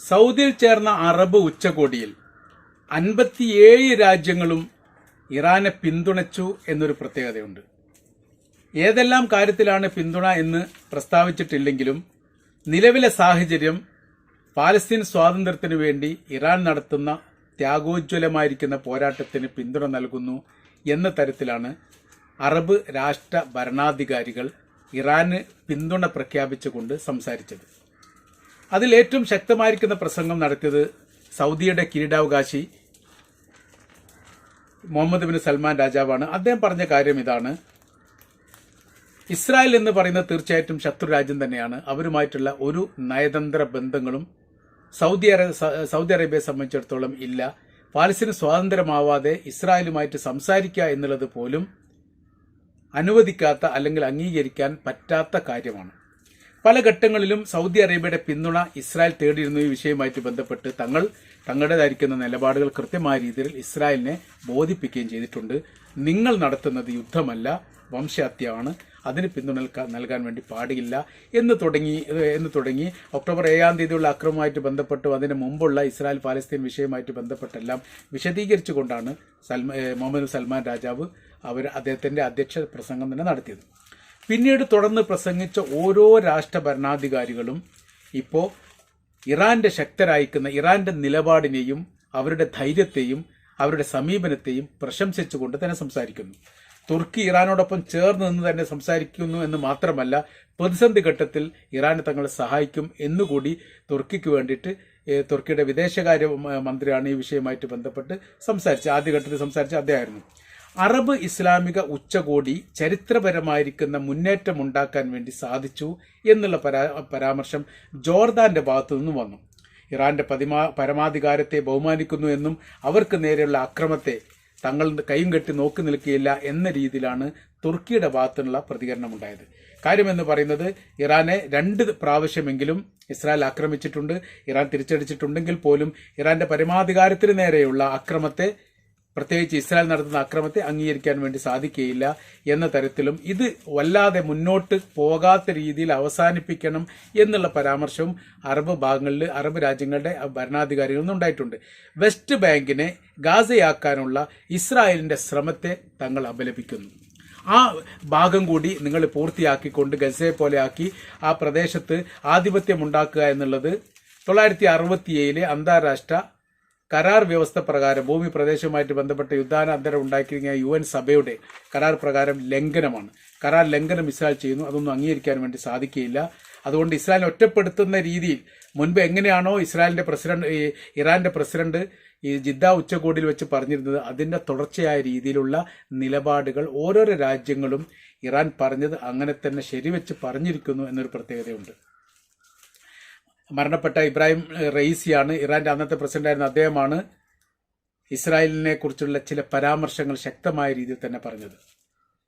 സൗദിയിൽ ചേർന്ന അറബ് ഉച്ചകോടിയിൽ അൻപത്തിയേഴ് രാജ്യങ്ങളും ഇറാനെ പിന്തുണച്ചു എന്നൊരു പ്രത്യേകതയുണ്ട്. ഏതെല്ലാം കാര്യത്തിലാണ് പിന്തുണ എന്ന് പ്രസ്താവിച്ചിട്ടില്ലെങ്കിലും നിലവിലെ സാഹചര്യം പാലസ്തീൻ സ്വാതന്ത്ര്യത്തിനു വേണ്ടി ഇറാൻ നടത്തുന്ന ത്യാഗോജ്വലമായിരിക്കുന്ന പോരാട്ടത്തിന് പിന്തുണ നൽകുന്നു എന്ന തരത്തിലാണ് അറബ് രാഷ്ട്ര ഭരണാധികാരികൾ ഇറാന് പിന്തുണ പ്രഖ്യാപിച്ചുകൊണ്ട് സംസാരിച്ചത്. അതിൽ ഏറ്റവും ശക്തമായിരിക്കുന്ന പ്രസംഗം നടത്തിയത് സൗദിയുടെ കിരീടാവകാശി മുഹമ്മദ് ബിൻ സൽമാൻ രാജാവാണ്. അദ്ദേഹം പറഞ്ഞ കാര്യം ഇതാണ്. ഇസ്രായേൽ എന്ന് പറയുന്നത് തീർച്ചയായിട്ടും ശത്രു രാജ്യം തന്നെയാണ്. അവരുമായിട്ടുള്ള ഒരു നയതന്ത്ര ബന്ധങ്ങളും സൗദി അറേ സൗദി അറേബ്യയെ സംബന്ധിച്ചിടത്തോളം ഇല്ല. പാലസ്തീന് സ്വാതന്ത്ര്യമാവാതെ ഇസ്രായേലുമായിട്ട് സംസാരിക്കുക എന്നുള്ളത് പോലും അനുവദിക്കാത്ത അല്ലെങ്കിൽ അംഗീകരിക്കാൻ പറ്റാത്ത കാര്യമാണ്. പല ഘട്ടങ്ങളിലും സൗദി അറേബ്യയുടെ പിന്തുണ ഇസ്രായേൽ തേടിയിരുന്ന ഈ വിഷയവുമായിട്ട് ബന്ധപ്പെട്ട് തങ്ങൾ തങ്ങളുടേതായിരിക്കുന്ന നിലപാടുകൾ കൃത്യമായ രീതിയിൽ ഇസ്രായേലിനെ ബോധിപ്പിക്കുകയും ചെയ്തിട്ടുണ്ട്. നിങ്ങൾ നടത്തുന്നത് യുദ്ധമല്ല വംശഹത്യയാണ്. അതിന് പിന്തുണ നൽകാൻ- നൽകാൻ വേണ്ടി പാടില്ല എന്ന് തുടങ്ങി എന്ന് തുടങ്ങി. ഒക്ടോബർ ഏഴാം തീയതിയുള്ള അക്രമമായിട്ട് ബന്ധപ്പെട്ടും. അതിന് മുമ്പുള്ള ഇസ്രായേൽ പാലസ്തീൻ വിഷയവുമായിട്ട് ബന്ധപ്പെട്ടെല്ലാം വിശദീകരിച്ചുകൊണ്ടാണ് സൽമാൻ മുഹമ്മദ് സൽമാൻ രാജാവ് അവർ അദ്ദേഹത്തിന്റെ അധ്യക്ഷ പ്രസംഗം തന്നെ നടത്തിയത്. പിന്നീട് തുടർന്ന് പ്രസംഗിച്ച ഓരോ രാഷ്ട്ര ഭരണാധികാരികളും ഇപ്പോൾ ഇറാന്റെ ശക്തരായിക്കുന്ന ഇറാന്റെ നിലപാടിനെയും അവരുടെ ധൈര്യത്തെയും അവരുടെ സമീപനത്തെയും പ്രശംസിച്ചുകൊണ്ട് തന്നെ സംസാരിക്കുന്നു. തുർക്കി ഇറാനോടൊപ്പം ചേർന്ന് നിന്ന് തന്നെ സംസാരിക്കുന്നു എന്ന് മാത്രമല്ല പ്രതിസന്ധി ഘട്ടത്തിൽ ഇറാനെ തങ്ങളെ സഹായിക്കും എന്നുകൂടി തുർക്കിക്ക് വേണ്ടിയിട്ട് തുർക്കിയുടെ വിദേശകാര്യ മന്ത്രിയാണ് ഈ വിഷയമായിട്ട് ബന്ധപ്പെട്ട് സംസാരിച്ചത് ആദ്യഘട്ടത്തിൽ സംസാരിച്ച അദ്ദേഹമായിരുന്നു. അറബ് ഇസ്ലാമിക ഉച്ചകോടി ചരിത്രപരമായിരിക്കുന്ന മുന്നേറ്റം ഉണ്ടാക്കാൻ വേണ്ടി സാധിച്ചു എന്നുള്ള പരാ പരാമർശം ജോർദാന്റെ ഭാഗത്തു നിന്നും വന്നു. ഇറാന്റെ പതിമാ പരമാധികാരത്തെ ബഹുമാനിക്കുന്നു എന്നും അവർക്ക് നേരെയുള്ള അക്രമത്തെ തങ്ങൾ കൈയും കെട്ടി നോക്കി നിൽക്കുകയില്ല എന്ന രീതിയിലാണ് തുർക്കിയുടെ ഭാഗത്തുനിന്നുള്ള പ്രതികരണമുണ്ടായത്. കാര്യമെന്ന് പറയുന്നത് ഇറാനെ രണ്ട് പ്രാവശ്യമെങ്കിലും ഇസ്രായേൽ ആക്രമിച്ചിട്ടുണ്ട് ഇറാൻ തിരിച്ചടിച്ചിട്ടുണ്ടെങ്കിൽ പോലും ഇറാന്റെ പരമാധികാരത്തിന് നേരെയുള്ള അക്രമത്തെ പ്രത്യേകിച്ച് ഇസ്രായേൽ നടത്തുന്ന അക്രമത്തെ അംഗീകരിക്കാൻ വേണ്ടി സാധിക്കുകയില്ല എന്ന തരത്തിലും ഇത് വല്ലാതെ മുന്നോട്ട് പോകാത്ത രീതിയിൽ അവസാനിപ്പിക്കണം എന്നുള്ള പരാമർശവും അറബ് ഭാഗങ്ങളിൽ അറബ് രാജ്യങ്ങളുടെ ഭരണാധികാരികളിൽ നിന്നുണ്ടായിട്ടുണ്ട്. വെസ്റ്റ് ബാങ്കിനെ ഗാസയാക്കാനുള്ള ഇസ്രായേലിന്റെ ശ്രമത്തെ തങ്ങൾ അപലപിക്കുന്നു. ആ ഭാഗം കൂടി നിങ്ങൾ പൂർത്തിയാക്കിക്കൊണ്ട് ഗസയെ പോലെ ആക്കി ആ പ്രദേശത്ത് ആധിപത്യം ഉണ്ടാക്കുക എന്നുള്ളത് തൊള്ളായിരത്തി അറുപത്തിയേഴിലെ അന്താരാഷ്ട്ര കരാർ വ്യവസ്ഥ പ്രകാരം ഭൂമി പ്രദേശവുമായിട്ട് ബന്ധപ്പെട്ട യുദ്ധാനന്തരം ഉണ്ടാക്കിയ യു എൻ സഭയുടെ കരാർ പ്രകാരം ലംഘനമാണ്. കരാർ ലംഘനം ഇസ്രായേൽ ചെയ്യുന്നു. അതൊന്നും അംഗീകരിക്കാൻ വേണ്ടി സാധിക്കുകയില്ല. അതുകൊണ്ട് ഇസ്രായേൽ ഒറ്റപ്പെടുത്തുന്ന രീതിയിൽ മുൻപ് എങ്ങനെയാണോ ഇസ്രായേലിന്റെ പ്രസിഡന്റ് ഇറാന്റെ പ്രസിഡന്റ് ഈ ജിദ്ദ ഉച്ചകോടിയിൽ വെച്ച് പറഞ്ഞിരുന്നത് അതിന്റെ തുടർച്ചയായ രീതിയിലുള്ള നിലപാടുകൾ ഓരോരോ രാജ്യങ്ങളും ഇറാൻ പറഞ്ഞത് അങ്ങനെ തന്നെ ശരിവെച്ച് പറഞ്ഞിരിക്കുന്നു എന്നൊരു പ്രത്യേകതയുണ്ട്. മരണപ്പെട്ട ഇബ്രാഹിം റയീസിയാണ്. ഇറാന്റെ അന്നത്തെ പ്രസിഡന്റായിരുന്ന അദ്ദേഹമാണ് ഇസ്രായേലിനെ കുറിച്ചുള്ള ചില പരാമർശങ്ങൾ ശക്തമായ രീതിയിൽ തന്നെ പറഞ്ഞത്.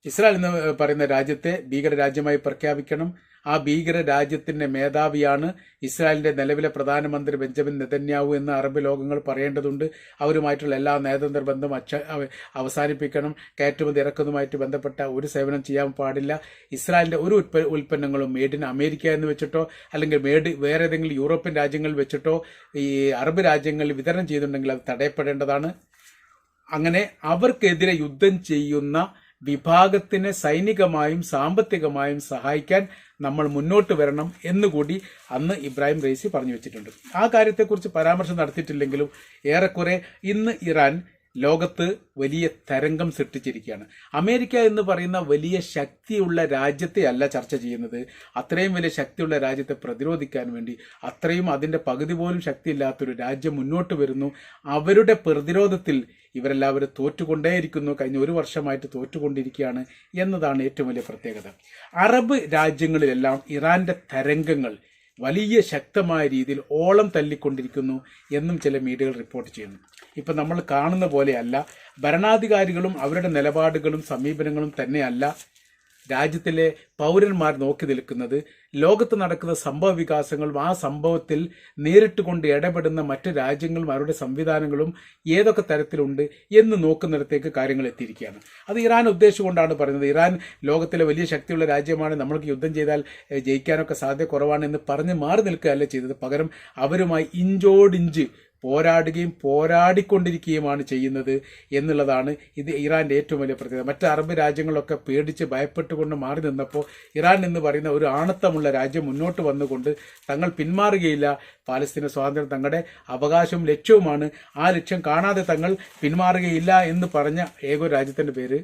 ഇസ്രായേൽ എന്ന് പറയുന്ന രാജ്യത്തെ ഭീകര രാജ്യമായി പ്രഖ്യാപിക്കണം. ആ ഭീകര രാജ്യത്തിന്റെ മേധാവിയാണ് ഇസ്രായേലിന്റെ നിലവിലെ പ്രധാനമന്ത്രി ബെഞ്ചമിൻ നെതന്യാവു എന്ന് അറബ് ലോകങ്ങൾ പറയേണ്ടതുണ്ട്. അവരുമായിട്ടുള്ള എല്ലാ നയതന്ത്ര ബന്ധം അച്ച അവസാനിപ്പിക്കണം. കയറ്റുമതി ഇറക്കുന്നതുമായിട്ട് ബന്ധപ്പെട്ട ഒരു സേവനം ചെയ്യാൻ പാടില്ല. ഇസ്രായേലിന്റെ ഒരു ഉൽപ്പ ഉൽപ്പന്നങ്ങളും മേഡ് ഇൻ അമേരിക്ക എന്ന് വെച്ചിട്ടോ അല്ലെങ്കിൽ മേഡ് വേറെ ഏതെങ്കിലും യൂറോപ്യൻ രാജ്യങ്ങളിൽ വെച്ചിട്ടോ ഈ അറബ് രാജ്യങ്ങളിൽ വിതരണം ചെയ്തിട്ടുണ്ടെങ്കിൽ അത് തടയപ്പെടേണ്ടതാണ്. അങ്ങനെ അവർക്കെതിരെ യുദ്ധം ചെയ്യുന്ന വിഭാഗത്തിനെ സൈനികമായും സാമ്പത്തികമായും സഹായിക്കാൻ നമ്മൾ മുന്നോട്ട് വരണം എന്നുകൂടി അന്ന് ഇബ്രാഹിം റൈസി പറഞ്ഞു വെച്ചിട്ടുണ്ട്. ആ കാര്യത്തെക്കുറിച്ച് പരാമർശം നടത്തിയിട്ടില്ലെങ്കിലും ഏറെക്കുറെ ഇന്ന് ഇറാൻ ലോകത്ത് വലിയ തരംഗം സൃഷ്ടിച്ചിരിക്കുകയാണ്. അമേരിക്ക എന്ന് പറയുന്ന വലിയ ശക്തിയുള്ള രാജ്യത്തെ അല്ല ചർച്ച ചെയ്യുന്നത്. അത്രയും വലിയ ശക്തിയുള്ള രാജ്യത്തെ പ്രതിരോധിക്കാൻ വേണ്ടി അത്രയും അതിന്റെ പകുതി പോലും ശക്തിയില്ലാത്തൊരു രാജ്യം മുന്നോട്ട് വരുന്നു. അവരുടെ പ്രതിരോധത്തിൽ ഇവരെല്ലാവരും തോറ്റുകൊണ്ടേയിരിക്കുന്നു. കഴിഞ്ഞ ഒരു വർഷമായിട്ട് തോറ്റുകൊണ്ടിരിക്കുകയാണ് എന്നതാണ് ഏറ്റവും വലിയ പ്രത്യേകത. അറബ് രാജ്യങ്ങളിലെല്ലാം ഇറാന്റെ തരംഗങ്ങൾ വലിയ ശക്തമായ രീതിയിൽ ഓളം തല്ലിക്കൊണ്ടിരിക്കുന്നു എന്നും ചില മീഡിയകൾ റിപ്പോർട്ട് ചെയ്യുന്നു. ഇപ്പം നമ്മൾ കാണുന്ന പോലെയല്ല ഭരണാധികാരികളും അവരുടെ നിലപാടുകളും സമീപനങ്ങളും തന്നെയല്ല രാജ്യത്തിലെ പൗരന്മാർ നോക്കി നിൽക്കുന്നത് ലോകത്ത് നടക്കുന്ന സംഭവ വികാസങ്ങളും ആ സംഭവത്തിൽ നേരിട്ട് കൊണ്ട് ഇടപെടുന്ന മറ്റ് രാജ്യങ്ങളും അവരുടെ സംവിധാനങ്ങളും ഏതൊക്കെ തരത്തിലുണ്ട് എന്ന് നോക്കുന്നിടത്തേക്ക് കാര്യങ്ങൾ എത്തിയിരിക്കുകയാണ്. അത് ഇറാൻ ഉദ്ദേശിച്ചുകൊണ്ടാണ് പറയുന്നത്. ഇറാൻ ലോകത്തിലെ വലിയ ശക്തിയുള്ള രാജ്യമാണ്. നമ്മൾക്ക് യുദ്ധം ചെയ്താൽ ജയിക്കാനൊക്കെ സാധ്യത കുറവാണ് എന്ന് പറഞ്ഞ് മാറി നിൽക്കുകയല്ല ചെയ്തത്. പകരം അവരുമായി ഇഞ്ചോടിഞ്ച് പോരാടുകയും പോരാടിക്കൊണ്ടിരിക്കുകയുമാണ് ചെയ്യുന്നത് എന്നുള്ളതാണ് ഇത് ഇറാന്റെ ഏറ്റവും വലിയ പ്രത്യേകത. മറ്റ് അറബ് രാജ്യങ്ങളൊക്കെ പേടിച്ച് ഭയപ്പെട്ടുകൊണ്ട് മാറി നിന്നപ്പോൾ ഇറാൻ എന്ന് പറയുന്ന ഒരു ആണത്തമുള്ള രാജ്യം മുന്നോട്ട് വന്നുകൊണ്ട് തങ്ങൾ പിന്മാറുകയില്ല. പാലസ്തീന സ്വാതന്ത്ര്യം തങ്ങളുടെ അവകാശവും ലക്ഷ്യവുമാണ്. ആ ലക്ഷ്യം കാണാതെ തങ്ങൾ പിന്മാറുകയില്ല എന്ന് പറഞ്ഞ ഏക രാജ്യത്തിന്റെ പേര്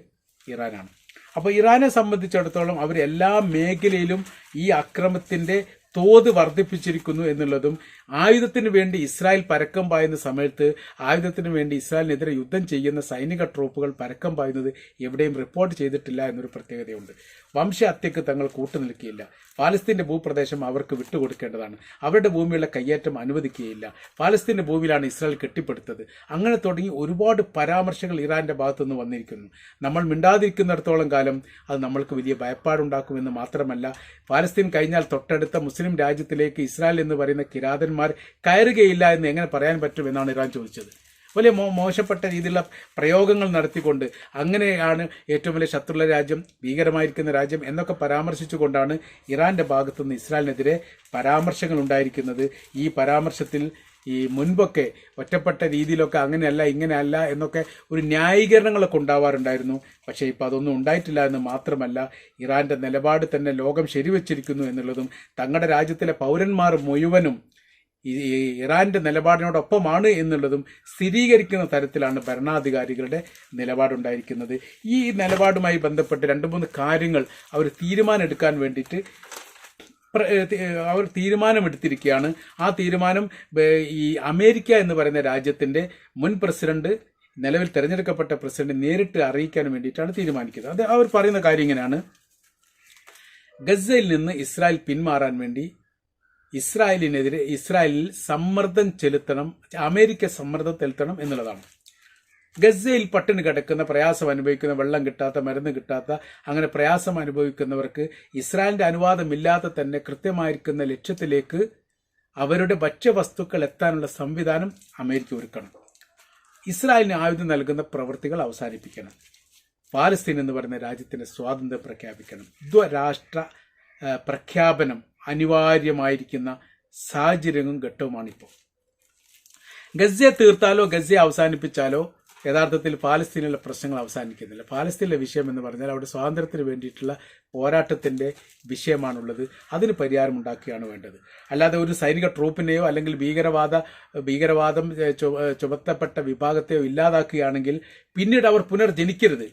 ഇറാനാണ്. അപ്പോൾ ഇറാനെ സംബന്ധിച്ചിടത്തോളം അവർ എല്ലാ മേഖലയിലും ഈ അക്രമത്തിന്റെ തോത് വർദ്ധിപ്പിച്ചിരിക്കുന്നു എന്നുള്ളതും ആയുധത്തിന് വേണ്ടി ഇസ്രായേൽ പരക്കം പായുന്ന സമയത്ത് ആയുധത്തിന് വേണ്ടി ഇസ്രായേലിനെതിരെ യുദ്ധം ചെയ്യുന്ന സൈനിക ട്രൂപ്പുകൾ പരക്കം പായുന്നത് എവിടെയും റിപ്പോർട്ട് ചെയ്തിട്ടില്ല എന്നൊരു പ്രത്യേകതയുണ്ട്. വംശഹത്യക്ക് തങ്ങൾ കൂട്ടുനിൽക്കുകയില്ല. പാലസ്തീന്റെ ഭൂപ്രദേശം അവർക്ക് വിട്ടുകൊടുക്കേണ്ടതാണ്. അവരുടെ ഭൂമിയുള്ള കയ്യേറ്റം അനുവദിക്കുകയില്ല. പാലസ്തീന്റെ ഭൂമിയിലാണ് ഇസ്രായേൽ കെട്ടിപ്പടുത്തത്. അങ്ങനെ തുടങ്ങി ഒരുപാട് പരാമർശങ്ങൾ ഇറാന്റെ ഭാഗത്തുനിന്ന് വന്നിരിക്കുന്നു. നമ്മൾ മിണ്ടാതിരിക്കുന്നിടത്തോളം കാലം അത് നമ്മൾക്ക് വലിയ ഭയപ്പാടുണ്ടാക്കുമെന്ന് മാത്രമല്ല പാലസ്തീൻ കഴിഞ്ഞാൽ തൊട്ടടുത്ത മുസ്ലിം രാജ്യത്തിലേക്ക് ഇസ്രായേൽ എന്ന് പറയുന്ന കിരാതന്മാർ കയറുകയില്ല എന്ന് എങ്ങനെ പറയാൻ പറ്റുമെന്നാണ് ഇറാൻ ചോദിച്ചത്. വലിയ മോ മോശപ്പെട്ട രീതിയിലുള്ള പ്രയോഗങ്ങൾ നടത്തിക്കൊണ്ട് അങ്ങനെയാണ് ഏറ്റവും വലിയ ശത്രുള്ള രാജ്യം ഭീകരമായിരിക്കുന്ന രാജ്യം എന്നൊക്കെ പരാമർശിച്ചുകൊണ്ടാണ് ഇറാന്റെ ഭാഗത്തുനിന്ന് ഇസ്രായേലിനെതിരെ പരാമർശങ്ങൾ ഉണ്ടായിരിക്കുന്നത്. ഈ പരാമർശത്തിൽ ഈ മുൻപൊക്കെ ഒറ്റപ്പെട്ട രീതിയിലൊക്കെ അങ്ങനെയല്ല ഇങ്ങനെയല്ല എന്നൊക്കെ ഒരു ന്യായീകരണങ്ങളൊക്കെ ഉണ്ടാവാറുണ്ടായിരുന്നു. പക്ഷേ ഇപ്പോൾ അതൊന്നും ഉണ്ടായിട്ടില്ല എന്ന് മാത്രമല്ല ഇറാന്റെ നിലപാട് തന്നെ ലോകം ശരിവച്ചിരിക്കുന്നു എന്നുള്ളതും തങ്ങളുടെ രാജ്യത്തിലെ പൗരന്മാർ മുഴുവനും ഇറാന്റെ നിലപാടിനോടൊപ്പമാണ് എന്നുള്ളതും സ്ഥിരീകരിക്കുന്ന തരത്തിലാണ് ഭരണാധികാരികളുടെ നിലപാടുണ്ടായിരിക്കുന്നത്. ഈ നിലപാടുമായി ബന്ധപ്പെട്ട് രണ്ട് മൂന്ന് കാര്യങ്ങൾ അവർ തീരുമാനമെടുക്കാൻ വേണ്ടിയിട്ട് അവർ തീരുമാനമെടുത്തിരിക്കുകയാണ്. ആ തീരുമാനം ഈ അമേരിക്ക എന്ന് പറയുന്ന രാജ്യത്തിന്റെ മുൻ പ്രസിഡന്റ് നിലവിൽ തെരഞ്ഞെടുക്കപ്പെട്ട പ്രസിഡന്റ് നേരിട്ട് അറിയിക്കാൻ വേണ്ടിയിട്ടാണ് തീരുമാനിക്കുന്നത്. അത് അവർ പറയുന്ന കാര്യം ഇങ്ങനെയാണ്. ഗസയിൽ നിന്ന് ഇസ്രായേൽ പിന്മാറാൻ വേണ്ടി ഇസ്രായേലിനെതിരെ ഇസ്രായേലിൽ സമ്മർദ്ദം ചെലുത്തണം അമേരിക്ക സമ്മർദ്ദം ചെലുത്തണം എന്നുള്ളതാണ്. ഗസയിൽ പട്ടിണി കിടക്കുന്ന പ്രയാസം അനുഭവിക്കുന്ന വെള്ളം കിട്ടാത്ത മരുന്ന് കിട്ടാത്ത അങ്ങനെ പ്രയാസം അനുഭവിക്കുന്നവർക്ക് ഇസ്രായേലിന്റെ അനുവാദമില്ലാതെ തന്നെ കൃത്യമായിരിക്കുന്ന ലക്ഷ്യത്തിലേക്ക് അവരുടെ ഭക്ഷ്യവസ്തുക്കൾ എത്താനുള്ള സംവിധാനം അമേരിക്ക ഒരുക്കണം. ഇസ്രായേലിന് ആയുധം നൽകുന്ന പ്രവൃത്തികൾ അവസാനിപ്പിക്കണം. പാലസ്തീൻ എന്ന് പറയുന്ന രാജ്യത്തിന്റെ സ്വാതന്ത്ര്യം പ്രഖ്യാപിക്കണം. ദ്വരാഷ്ട്ര പ്രഖ്യാപനം അനിവാര്യമായിരിക്കുന്ന സാഹചര്യവും ഘട്ടവുമാണിപ്പോൾ. ഗസയെ തീർത്താലോ ഗസയെ അവസാനിപ്പിച്ചാലോ യഥാർത്ഥത്തിൽ പാലസ്തീനിലെ പ്രശ്നങ്ങൾ അവസാനിക്കുന്നില്ല. പാലസ്തീനിലെ വിഷയം എന്ന് പറഞ്ഞാൽ അവിടെ സ്വാതന്ത്ര്യത്തിന് വേണ്ടിയിട്ടുള്ള പോരാട്ടത്തിന്റെ വിഷയമാണുള്ളത്. അതിന് പരിഹാരം ഉണ്ടാക്കുകയാണ് വേണ്ടത്. അല്ലാതെ ഒരു സൈനിക ട്രൂപ്പിനെയോ അല്ലെങ്കിൽ ഭീകരവാദ ഭീകരവാദം ചുമത്തപ്പെട്ട വിഭാഗത്തെയോ ഇല്ലാതാക്കുകയാണെങ്കിൽ പിന്നീട് അവർ പുനർജനിക്കരുത്.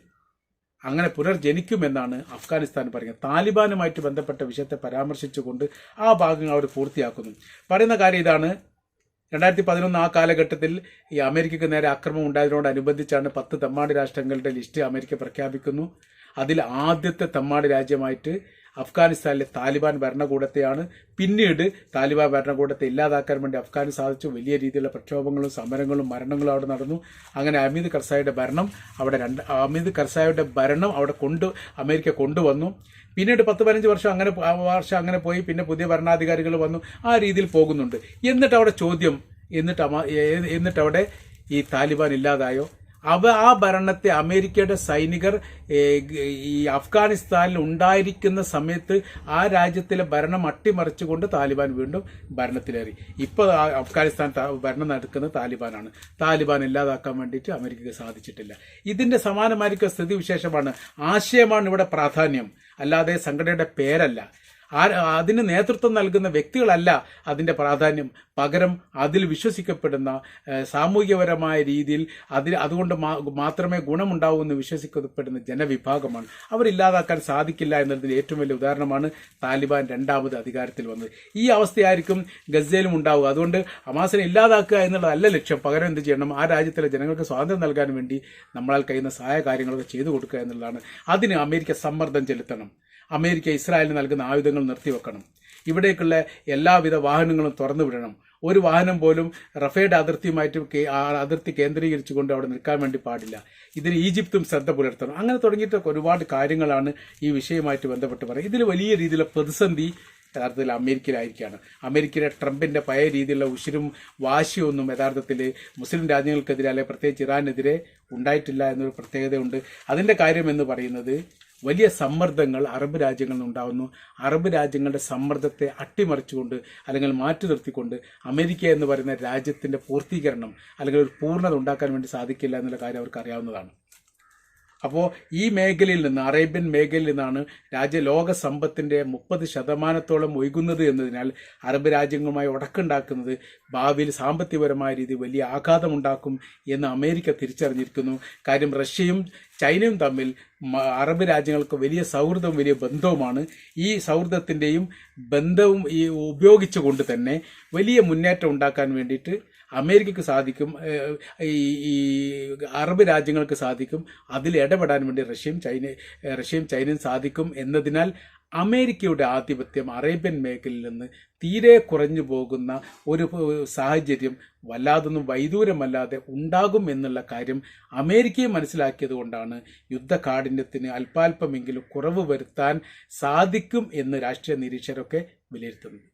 അങ്ങനെ പുനർജനിക്കുമെന്നാണ് അഫ്ഗാനിസ്ഥാൻ പറയുന്നത്. താലിബാനുമായിട്ട് ബന്ധപ്പെട്ട വിഷയത്തെ പരാമർശിച്ചുകൊണ്ട് ആ ഭാഗങ്ങൾ അവർ പൂർത്തിയാക്കുന്നു. പറയുന്ന കാര്യം ഇതാണ്. രണ്ടായിരത്തി പതിനൊന്ന് ആ കാലഘട്ടത്തിൽ ഈ അമേരിക്കയ്ക്ക് നേരെ ആക്രമണം ഉണ്ടായതിനോടനുബന്ധിച്ചാണ് പത്ത് തമ്മാട് രാഷ്ട്രങ്ങളുടെ ലിസ്റ്റ് അമേരിക്ക പ്രഖ്യാപിക്കുന്നു. അതിൽ ആദ്യത്തെ തമ്മാട് രാജ്യമായിട്ട് അഫ്ഗാനിസ്ഥാനിലെ താലിബാൻ ഭരണകൂടത്തെയാണ് പിന്നീട് താലിബാൻ ഭരണകൂടത്തെ ഇല്ലാതാക്കാൻ വേണ്ടി അഫ്ഗാന് സാധിച്ചു. വലിയ രീതിയിലുള്ള പ്രക്ഷോഭങ്ങളും സമരങ്ങളും മരണങ്ങളും അവിടെ നടന്നു. അങ്ങനെ അമീദ് കർസായിയുടെ ഭരണം അവിടെ രണ്ട് അമീദ് കർസായിയുടെ ഭരണം അവിടെ കൊണ്ട് അമേരിക്ക കൊണ്ടുവന്നു. പിന്നീട് പത്ത് പതിനഞ്ച് വർഷം അങ്ങനെ വർഷം അങ്ങനെ പോയി. പിന്നെ പുതിയ ഭരണാധികാരികൾ വന്നു. ആ രീതിയിൽ പോകുന്നുണ്ട്. എന്നിട്ട് അവിടെ ചോദ്യം എന്നിട്ട് എന്നിട്ട് അവിടെ ഈ താലിബാൻ ഇല്ലാതായോ? അവ ആ ഭരണത്തെ അമേരിക്കയുടെ സൈനികർ ഈ അഫ്ഗാനിസ്ഥാനിൽ ഉണ്ടായിരിക്കുന്ന സമയത്ത് ആ രാജ്യത്തിലെ ഭരണം അട്ടിമറിച്ചുകൊണ്ട് താലിബാൻ വീണ്ടും ഭരണത്തിലേറി. ഇപ്പോൾ അഫ്ഗാനിസ്ഥാൻ ഭരണം നടക്കുന്നത് താലിബാനാണ്. താലിബാൻ ഇല്ലാതാക്കാൻ വേണ്ടിയിട്ട് അമേരിക്കക്ക് സാധിച്ചിട്ടില്ല. ഇതിന്റെ സമാനമായിരിക്കും സ്ഥിതി വിശേഷമാണ് ആശയമാണ് ഇവിടെ പ്രാധാന്യം. അല്ലാതെ സംഘടനയുടെ പേരല്ല. അതിന് നേതൃത്വം നൽകുന്ന വ്യക്തികളല്ല അതിന്റെ പ്രാധാന്യം. പകരം അതിൽ വിശ്വസിക്കപ്പെടുന്ന സാമൂഹ്യപരമായ രീതിയിൽ അതിൽ അതുകൊണ്ട് മാത്രമേ ഗുണമുണ്ടാവൂ എന്ന് വിശ്വസിക്കപ്പെടുന്ന ജനവിഭാഗമാണ്. അവരില്ലാതാക്കാൻ സാധിക്കില്ല എന്നതിന് ഏറ്റവും വലിയ ഉദാഹരണമാണ് താലിബാൻ രണ്ടാമത് അധികാരത്തിൽ വന്നത്. ഈ അവസ്ഥയായിരിക്കും ഗസയിലും ഉണ്ടാവുക. അതുകൊണ്ട് ഹമാസിനെ ഇല്ലാതാക്കുക എന്നുള്ളതല്ല ലക്ഷ്യം. പകരം എന്ത് ചെയ്യണം? ആ രാജ്യത്തിലെ ജനങ്ങൾക്ക് സ്വാതന്ത്ര്യം നൽകാൻ വേണ്ടി നമ്മളാൽ കഴിയുന്ന സഹായ കാര്യങ്ങളൊക്കെ ചെയ്തു കൊടുക്കുക എന്നുള്ളതാണ്. അതിന് അമേരിക്ക സമ്മർദ്ദം ചെലുത്തണം. അമേരിക്ക ഇസ്രായേലിന് നൽകുന്ന ആയുധങ്ങൾ നിർത്തിവെക്കണം. ഇവിടേക്കുള്ള എല്ലാവിധ വാഹനങ്ങളും തുറന്നു വിടണം ഒരു വാഹനം പോലും റഫേഡ് അതിർത്തിയുമായിട്ട് അതിർത്തി കേന്ദ്രീകരിച്ചുകൊണ്ട് അവിടെ നിൽക്കാൻ വേണ്ടി പാടില്ല. ഇതിന് ഈജിപ്തും ശ്രദ്ധ പുലർത്തണം. അങ്ങനെ തുടങ്ങിയിട്ടൊക്കെ ഒരുപാട് കാര്യങ്ങളാണ് ഈ വിഷയമായിട്ട് ബന്ധപ്പെട്ട് പറയുന്നത്. ഇതിൽ വലിയ രീതിയിലുള്ള പ്രതിസന്ധി യഥാർത്ഥത്തിൽ അമേരിക്കയിലായിരിക്കുകയാണ്. അമേരിക്കയിലെ ട്രംപിന്റെ പഴയ രീതിയിലുള്ള ഉശിരും വാശിയൊന്നും യഥാർത്ഥത്തിൽ മുസ്ലിം രാജ്യങ്ങൾക്കെതിരെ അല്ലെങ്കിൽ പ്രത്യേകിച്ച് ഇറാനെതിരെ ഉണ്ടായിട്ടില്ല എന്നൊരു പ്രത്യേകതയുണ്ട്. അതിന്റെ കാര്യം എന്ന് പറയുന്നത് വലിയ സമ്മർദ്ദങ്ങൾ അറബ് രാജ്യങ്ങളിൽ ഉണ്ടാകുന്നു അറബ് രാജ്യങ്ങളുടെ സമ്മർദ്ദത്തെ അട്ടിമറിച്ചുകൊണ്ട് അല്ലെങ്കിൽ മാറ്റി നിർത്തിക്കൊണ്ട് അമേരിക്ക എന്ന് പറയുന്ന രാജ്യത്തിന്റെ പൂർത്തീകരണം അല്ലെങ്കിൽ ഒരു പൂർണത ഉണ്ടാക്കാൻ വേണ്ടി സാധിക്കില്ല എന്നുള്ള കാര്യം അവർക്ക് അറിയാവുന്നതാണ്. അപ്പോൾ ഈ മേഖലയിൽ നിന്ന് അറേബ്യൻ മേഖലയിൽ നിന്നാണ് രാജ്യ ലോക സമ്പത്തിന്റെ മുപ്പത് ശതമാനത്തോളം ഒഴുകുന്നത് എന്നതിനാൽ അറബ് രാജ്യങ്ങളുമായി ഉടക്കുണ്ടാക്കുന്നത് ഭാവിയിൽ സാമ്പത്തികപരമായ രീതി വലിയ ആഘാതമുണ്ടാക്കും എന്ന് അമേരിക്ക തിരിച്ചറിഞ്ഞിരിക്കുന്നു. കാര്യം റഷ്യയും ചൈനയും തമ്മിൽ അറബ് രാജ്യങ്ങൾക്ക് വലിയ സൗഹൃദവും വലിയ ബന്ധവുമാണ്. ഈ സൗഹൃദത്തിന്റെയും ബന്ധവും ഈ ഉപയോഗിച്ചുകൊണ്ട് തന്നെ വലിയ മുന്നേറ്റം ഉണ്ടാക്കാൻ വേണ്ടിയിട്ട് അമേരിക്കക്ക് സാധിക്കും ഈ അറബ് രാജ്യങ്ങൾക്ക് സാധിക്കും അതിൽ ഇടപെടാൻ വേണ്ടി റഷ്യയും ചൈന റഷ്യയും ചൈനയും സാധിക്കും എന്നതിനാൽ അമേരിക്കയുടെ ആധിപത്യം അറേബ്യൻ മേഖലയിൽ നിന്ന് തീരെ കുറഞ്ഞു പോകുന്ന ഒരു സാഹചര്യം വല്ലാതൊന്നും വൈദൂരമല്ലാതെ ഉണ്ടാകും എന്നുള്ള കാര്യം അമേരിക്കയെ മനസ്സിലാക്കിയത് കൊണ്ടാണ് യുദ്ധകാഠിന്യത്തിന് അല്പാൽപമെങ്കിലും കുറവ് വരുത്താൻ സാധിക്കും എന്ന് രാഷ്ട്രീയ നിരീക്ഷകരൊക്കെ വിലയിരുത്തുന്നത്.